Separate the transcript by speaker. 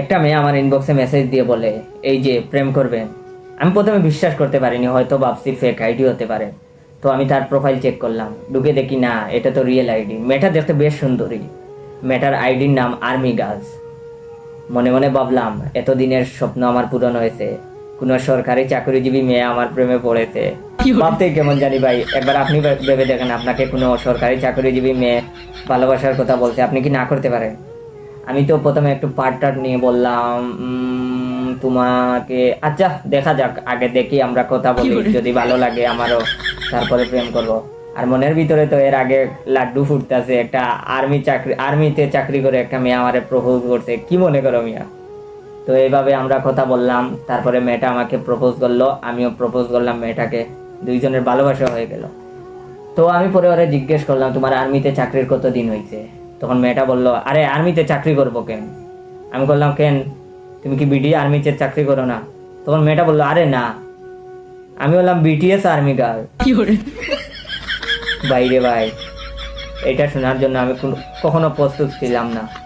Speaker 1: একটা মেয়ে আমার ইনবক্সে মেসেজ দিয়ে বলে এই যে প্রেম করবেন আমি প্রথমে বিশ্বাস করতে পারিনি হয়তো ভাবছি ফেক আইডি হতে পারে। তো আমি তার প্রোফাইল চেক করলাম। ঢুকে দেখি না এটা তো রিয়েল আইডি মেয়েটা দেখতে বেশ সুন্দরী। মেয়েটার আইডির নাম আর্মি গার্লস মনে মনে ভাবলাম এতদিনের স্বপ্ন আমার পূরণ হয়েছে। কোন সরকারি চাকরিজীবী মেয়ে আমার প্রেমে পড়েছে। ভাবতে কেমন জানি ভাই একবার আপনি ভেবে দেখেন আপনাকে কোনো সরকারি চাকরিজীবী মেয়ে ভালোবাসার কথা বলছে আপনি কি না করতে পারেন? আমি তো প্রথমে একটু পার্ট টার্ট নিয়ে বললাম তোমাকে আচ্ছা দেখা যাক আগে দেখি আমরা কথা বলি যদি ভালো লাগে আমারও তারপরে প্রেম করব। আর মনের ভিতরে তো এর আগে লাড্ডু ফুটতেছে একটা আর্মি চাকরি আর্মিতে চাকরি করে একটা মেয়ে আমারে প্রপোজ করছে কি মনে করো মিয়া? তো এইভাবে আমরা কথা বললাম তারপরে মেয়েটা আমাকে প্রপোজ করল আমিও প্রপোজ করলাম মেয়েটাকে দুইজনের ভালোবাসা হয়ে গেল। তো আমি পরে ওরে জিজ্ঞেস করলাম তোমার আর্মিতে চাকরির কত দিন হয়েছে তখন মেয়েটা বলল আরে আর্মিতে চাকরি করব কেন? আমি বললাম কেন? তুমি কি বিডি আর্মিতে চাকরি করো না? তখন মেয়েটা বলল আরে না। আমি বললাম বিটিএস আর্মি গার্ল। বাইরে ভাই এটা শোনার জন্য আমি কখনো প্রস্তুত ছিলাম না।